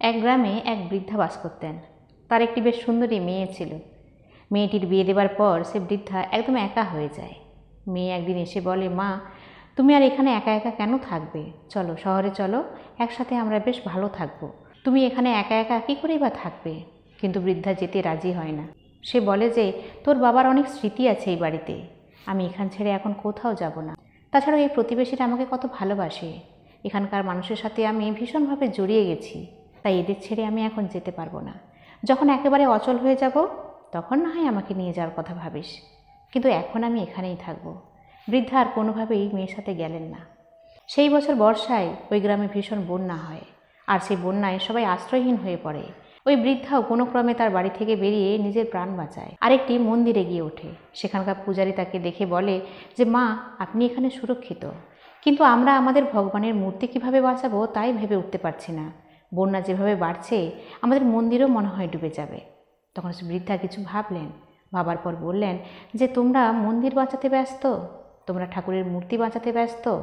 এক গ্রামে এক বৃদ্ধা বাস করতেন। তার একটি বেশ সুন্দরী মেয়ে ছিল। মেয়েটির বিয়ে দেবার পর সে বৃদ্ধা একদম একা হয়ে যায়। মেয়ে একদিন এসে বলে, মা, তুমি আর এখানে একা একা কেন থাকবে? চলো, শহরে চলো, একসাথে আমরা বেশ ভালো থাকব। তুমি এখানে একা একা কী করেই বা থাকবে? কিন্তু বৃদ্ধা যেতে রাজি হয় না। সে বলে যে, তোর বাবার অনেক স্মৃতি আছে এই বাড়িতে। আমি এখান ছেড়ে এখন কোথাও যাব না। তাছাড়াও এই প্রতিবেশীরা আমাকে কত ভালোবাসে। এখানকার মানুষের সাথে আমি ভীষণভাবে জড়িয়ে গেছি। তাই এদের ছেড়ে আমি এখন যেতে পারব না। যখন একেবারে অচল হয়ে যাব, তখন না হয় আমাকে নিয়ে যাওয়ার কথা ভাবিস। কিন্তু এখন আমি এখানেই থাকব। বৃদ্ধা আর কোনোভাবেই মেয়ের সাথে গেলেন না। সেই বছর বর্ষায় ওই গ্রামে ভীষণ বন্যা হয়। আর সেই বন্যায় সবাই আশ্রয়হীন হয়ে পড়ে। ওই বৃদ্ধাও কোনো ক্রমে তার বাড়ি থেকে বেরিয়ে নিজের প্রাণ বাঁচায়। আরেকটি মন্দিরে গিয়ে ওঠে। সেখানকার পূজারী তাকে দেখে বলে যে, মা, আপনি এখানে সুরক্ষিত। কিন্তু আমরা আমাদের ভগবানের মূর্তি কীভাবে বাঁচাবো, তাই ভেবে উঠতে পারছি না। বন্যা যেভাবে বাড়ছে, আমাদের মন্দিরও মনে হয় ডুবে যাবে। তখন সে বৃদ্ধা কিছু ভাবলেন। ভাবার পর বললেন যে, তোমরা মন্দির বাঁচাতে ব্যস্ত, তোমরা ঠাকুরের মূর্তি বাঁচাতে ব্যস্ত।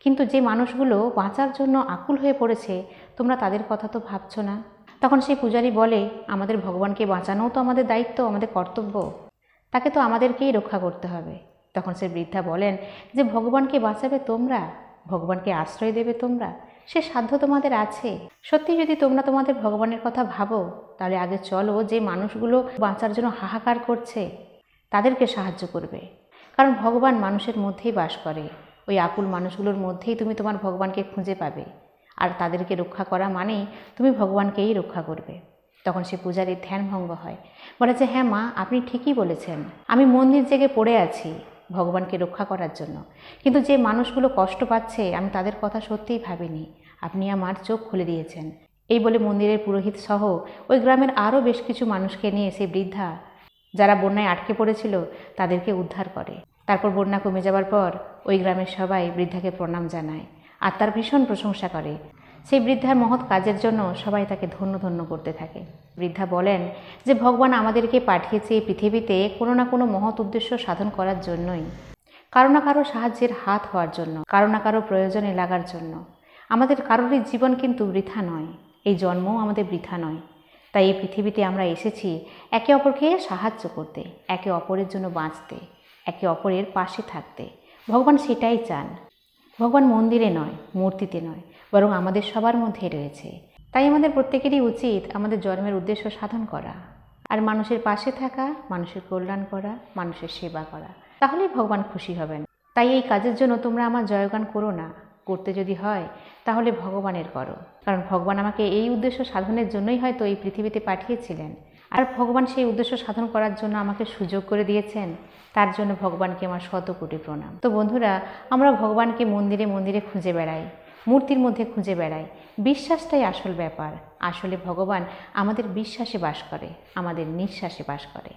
কিন্তু যে মানুষগুলো বাঁচার জন্য আকুল হয়ে পড়েছে, তোমরা তাদের কথা তো ভাবছ না। তখন সেই পূজারী বলে, আমাদের ভগবানকে বাঁচানোও তো আমাদের দায়িত্ব, আমাদের কর্তব্য। তাকে তো আমাদেরকেই রক্ষা করতে হবে। তখন সে বৃদ্ধা বলেন যে, ভগবানকে বাঁচাবে তোমরা? ভগবানকে আশ্রয় দেবে তোমরা? সে সাধ্য তোমাদের আছে। সত্যি যদি তোমরা তোমাদের ভগবানের কথা ভাবো, তাহলে আগে চলো যে মানুষগুলো বাঁচার জন্য হাহাকার করছে, তাদেরকে সাহায্য করবে। কারণ ভগবান মানুষের মধ্যেই বাস করে। ওই আকুল মানুষগুলোর মধ্যেই তুমি তোমার ভগবানকে খুঁজে পাবে। আর তাদেরকে রক্ষা করা মানেই তুমি ভগবানকেই রক্ষা করবে। তখন সে পূজারীর ধ্যানভঙ্গ হয়। বলে যে হ্যাঁ মা, আপনি ঠিকই বলেছেন। আমি মন্দির জেগে পড়ে আছি। ভগবানকে রক্ষা করার জন্য। কিন্তু যে মানুষগুলো কষ্ট পাচ্ছে, আমি তাদের কথা সত্যিই ভাবিনি। আপনি আমার চোখ খুলে দিয়েছেন। এই বলে মন্দিরের পুরোহিত সহ ওই গ্রামের আরও বেশ কিছু মানুষকে নিয়ে সেই বৃদ্ধা, যারা বন্যায় আটকে পড়েছিল, তাদেরকে উদ্ধার করে। তারপর বন্যা কমে যাওয়ার পর ওই গ্রামের সবাই বৃদ্ধাকে প্রণাম জানায়। আর তার ভীষণ প্রশংসা করে। সেই বৃদ্ধার মহৎ কাজের জন্য সবাই তাকে ধন্য ধন্য করতে থাকে। বৃদ্ধা বলেন যে, ভগবান আমাদেরকে পাঠিয়েছে এই পৃথিবীতে কোনো না কোনো মহৎ উদ্দেশ্য সাধন করার জন্যই। কারও না কারও সাহায্যের হাত হওয়ার জন্য, কারও না কারও প্রয়োজনে লাগার জন্য। আমাদের কারোরই জীবন কিন্তু বৃথা নয়, এই জন্মও আমাদের বৃথা নয়। তাই এই পৃথিবীতে আমরা এসেছি একে অপরকে সাহায্য করতে, একে অপরের জন্য বাঁচতে, একে অপরের পাশে থাকতে। ভগবান সেটাই চান। ভগবান মন্দিরে নয়, মূর্তিতে নয় বরং আমাদের সবার মধ্যে রয়েছে। তাই আমাদের প্রত্যেকেরই উচিত আমাদের জন্মের উদ্দেশ্য সাধন করা। আর মানুষের পাশে থাকা, মানুষের কল্যাণ করা, মানুষের সেবা করা। তাহলেই ভগবান খুশি হবেন। তাই এই কাজের জন্য তোমরা আমার জয়গান করো না। করতে যদি হয়, তাহলে ভগবানের করো। কারণ ভগবান আমাকে এই উদ্দেশ্য সাধনের জন্যই হয়তো এই পৃথিবীতে পাঠিয়েছিলেন। আর ভগবান সেই উদ্দেশ্য সাধন করার জন্য আমাকে সুযোগ করে দিয়েছেন, তার জন্য ভগবানকে আমার শত কোটি প্রণাম। তো বন্ধুরা, আমরা ভগবানকে মন্দিরে মন্দিরে খুঁজে বেড়াই। মূর্তির মধ্যে খুঁজে বেড়ায়। বিশ্বাসটাই আসল ব্যাপার। আসলে ভগবান আমাদের বিশ্বাসে বাস করে, আমাদের নিঃশ্বাসে বাস করে।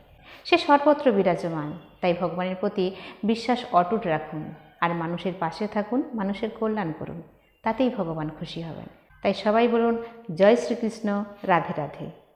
সে সর্বত্র বিরাজমান, তাই ভগবানের প্রতি বিশ্বাস অটুট রাখুন। আর মানুষের পাশে থাকুন, মানুষের কল্যাণ করুন। তাতেই ভগবান খুশি হবেন। তাই সবাই বলুন, জয় শ্রীকৃষ্ণ, রাধে রাধে।